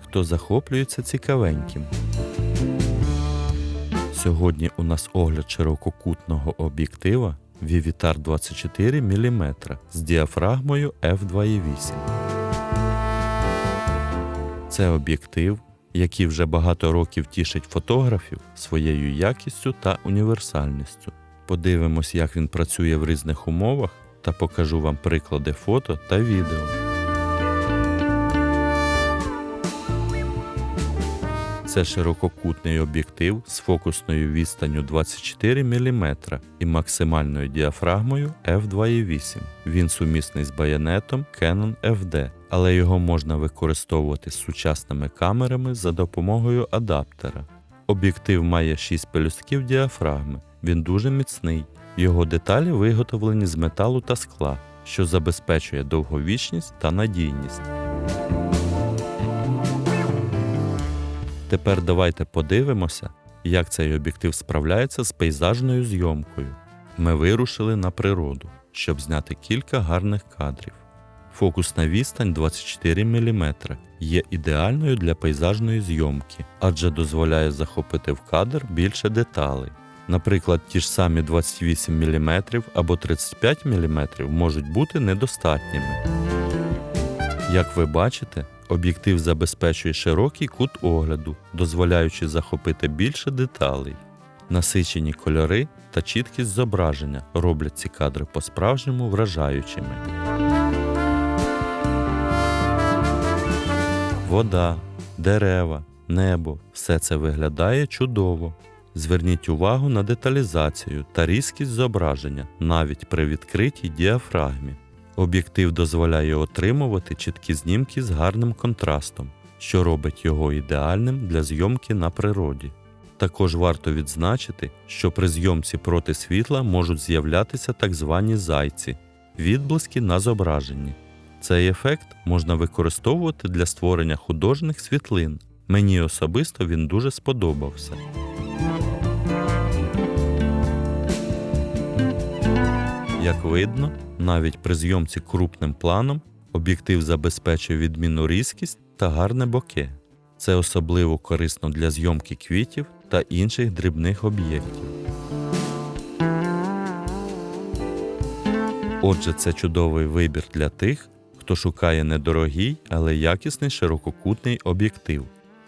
хто захоплюється цікавеньким. Сьогодні у нас огляд ширококутного об'єктива Vivitar 24 мм з діафрагмою f2.8. Це об'єктив, який вже багато років тішить фотографів своєю якістю та універсальністю. Подивимось, як він працює в різних умовах, та покажу вам приклади фото та відео. Це ширококутний об'єктив з фокусною відстанню 24 мм і максимальною діафрагмою f2.8. Він сумісний з байонетом Canon FD, але його можна використовувати з сучасними камерами за допомогою адаптера. Об'єктив має 6 пелюстків діафрагми. Він дуже міцний. Його деталі виготовлені з металу та скла, що забезпечує довговічність та надійність. Тепер давайте подивимося, як цей об'єктив справляється з пейзажною зйомкою. Ми вирушили на природу, щоб зняти кілька гарних кадрів. Фокусна відстань 24 мм є ідеальною для пейзажної зйомки, адже дозволяє захопити в кадр більше деталей. Наприклад, ті ж самі 28 мм або 35 мм можуть бути недостатніми. Як ви бачите, об'єктив забезпечує широкий кут огляду, дозволяючи захопити більше деталей. Насичені кольори та чіткість зображення роблять ці кадри по-справжньому вражаючими. Вода, дерева, небо все це виглядає чудово. Зверніть увагу на деталізацію та різкість зображення навіть при відкритій діафрагмі. Об'єктив дозволяє отримувати чіткі знімки з гарним контрастом, що робить його ідеальним для зйомки на природі. Також варто відзначити, що при зйомці проти світла можуть з'являтися так звані зайці відблиски на зображенні. Цей ефект можна використовувати для створення художніх світлин. Мені особисто він дуже сподобався. Як видно, навіть при зйомці крупним планом об'єктив забезпечує відмінну різкість та гарне боке. Це особливо корисно для зйомки квітів та інших дрібних об'єктів. Отже, це чудовий вибір для тих, хто шукає недорогий, але якісний ширококутний об'єктив.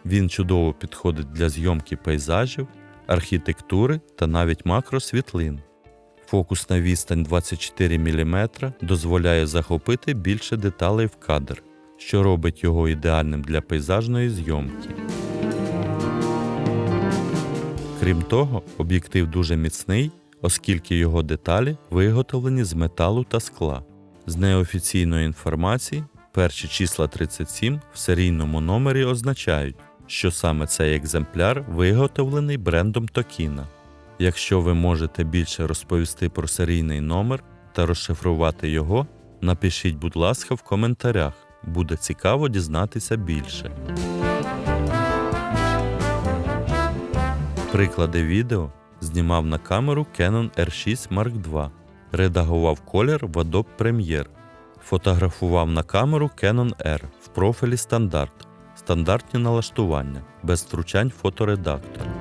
Він чудово підходить для зйомки пейзажів, архітектури та навіть макросвітлин. Фокусна відстань 24 мм дозволяє захопити більше деталей в кадр, що робить його ідеальним для пейзажної зйомки. Крім того, об'єктив дуже міцний, оскільки його деталі виготовлені з металу та скла. З неофіційної інформації перші числа 37 в серійному номері означають, що саме цей екземпляр виготовлений брендом Tokina. Якщо ви можете більше розповісти про серійний номер та розшифрувати його, напишіть, будь ласка, в коментарях. Буде цікаво дізнатися більше. Приклади відео знімав на камеру Canon R6 Mark II, редагував колір в Adobe Premiere, фотографував на камеру Canon R в профілі стандарт, стандартні налаштування, без втручань фоторедактора.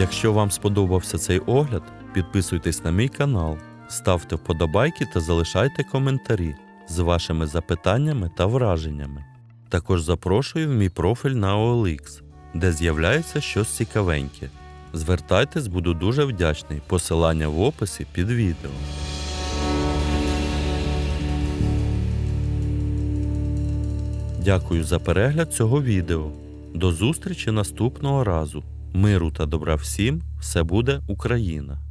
Якщо вам сподобався цей огляд, підписуйтесь на мій канал, ставте вподобайки та залишайте коментарі з вашими запитаннями та враженнями. Також запрошую в мій профіль на OLX, де з'являється щось цікавеньке. Звертайтесь, буду дуже вдячний. Посилання в описі під відео. Дякую за перегляд цього відео. До зустрічі наступного разу. Миру та добра всім, все буде Україна!